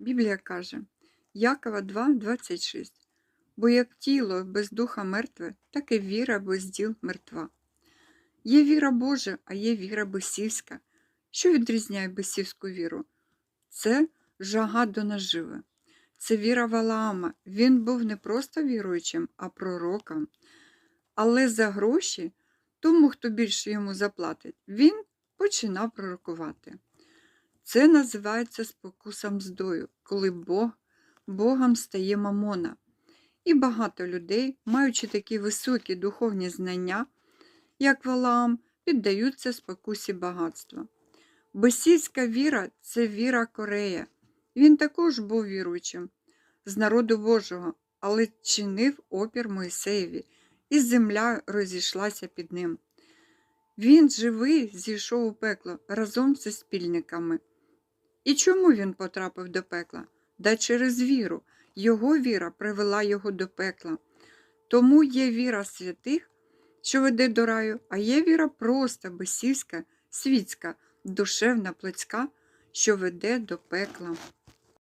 Біблія каже, Якова 2, 26. Бо як тіло без духа мертве, так і віра без діл мертва. Є віра Божа, а є віра бесівська. Що відрізняє бесівську віру? Це жага до наживи. Це віра Валаама. Він був не просто віруючим, а пророком. Але за гроші, тому, хто більше йому заплатить, він починав пророкувати. Це називається спокусом здою, коли Бог, Богом стає мамона. І багато людей, маючи такі високі духовні знання, як Валаам, піддаються спокусі багатства. Бесійська віра це віра Корея. Він також був віруючим з народу Божого, але чинив опір Мойсеєві, і земля розійшлася під ним. Він живий зійшов у пекло разом зі спільниками. І чому він потрапив до пекла? Да через віру. Його віра привела його до пекла. Тому є віра святих, що веде до раю, а є віра проста, бесівська, світська, душевна, плецька, що веде до пекла.